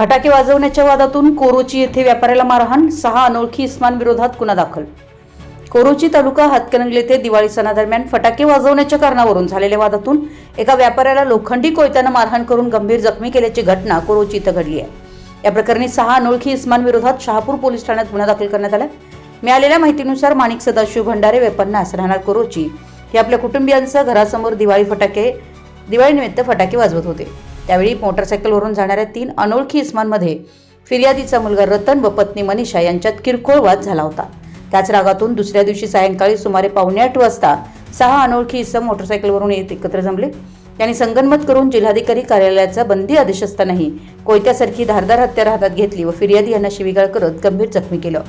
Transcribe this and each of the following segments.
फटाके वाजवण्याच्या वादातून कोरोची येथे व्यापाऱ्याला मारहाण सहा अनोळखी इस्मांविरोधात गुन्हा दाखल. कोरोची तालुका हातकणंगले येथे दिवाळी सणादरम्यान फटाके वाजवण्याच्या कारणावरून झालेल्या वादातून एका व्यापाऱ्याला लोखंडी कोयत्यानं मारहाण करून गंभीर जखमी केल्याची घटना कोरोची इथं घडली आहे. या प्रकरणी सहा अनोळखी इस्मांविरोधात शहापूर पोलीस ठाण्यात गुन्हा दाखल करण्यात आला. मिळालेल्या माहितीनुसार माणिक सदाशिव भंडारे वेपन्नास राहणार कोरोची. हे आपल्या कुटुंबियांसह घरासमोर दिवाळी फटाके दिवाळीनिमित्त फटाके वाजवत होते. त्यावेळी मोटरसायकलवरून जाणाऱ्या तीन अनोळखी इसमांमध्ये फिर्यादीचा मुलगा रतन व पत्नी मनीषा यांच्यात किरकोळ वाद झाला होता. त्याच रागातून दुसऱ्या दिवशी सायंकाळी सुमारे पावणे आठ वाजता सहा अनोळखी इसम मोटरसायकलवरून येत एकत्र जमले. त्यांनी संगनमत करून जिल्हाधिकारी कार्यालयाचा बंदी आदेश असतानाही कोयत्यासारखी धारदार हत्यार हातात घेतली व फिर्यादी यांना शिवीगाळ करत गंभीर जखमी केलं.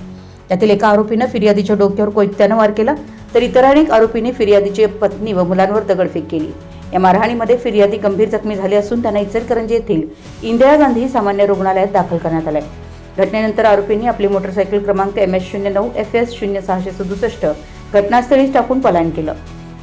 त्यातील एका आरोपीनं फिर्यादीच्या डोक्यावर कोयत्यानं वार केला तर इतर अनेक आरोपींनी फिर्यादीची पत्नी व मुलांवर दगडफेक केली. या मारहाणीमध्ये फिर्यादी गंभीर जखमी झाले असून त्यांना इचलकरंजी येथील इंदिरा गांधी सामान्य रुग्णालयात दाखल करण्यात आले घटनेनंतर आरोपींनी आपली मोटरसायकल क्रमांक एम एस शून्य नऊ एफ एस शून्य सहाशे सदुसष्ट घटनास्थळी टाकून पलायन केलं.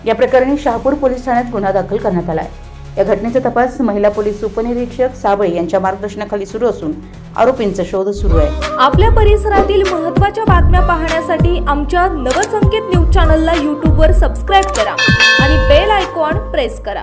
या प्रकरणी शहापूर पोलीस ठाण्यात गुन्हा दाखल करण्यात आला आहे या घटनेचा तपास महिला पोलीस उपनिरीक्षक साबळे यांच्या मार्गदर्शनाखाली सुरू असून आरोपींचा शोध सुरू आहे. आपल्या परिसरातील महत्त्वाच्या बातम्या पाहण्यासाठी आमच्या नवसंकेत न्यूज चॅनलला यूट्यूबवर सबस्क्राईब करा आणि बेल आयकॉन प्रेस करा.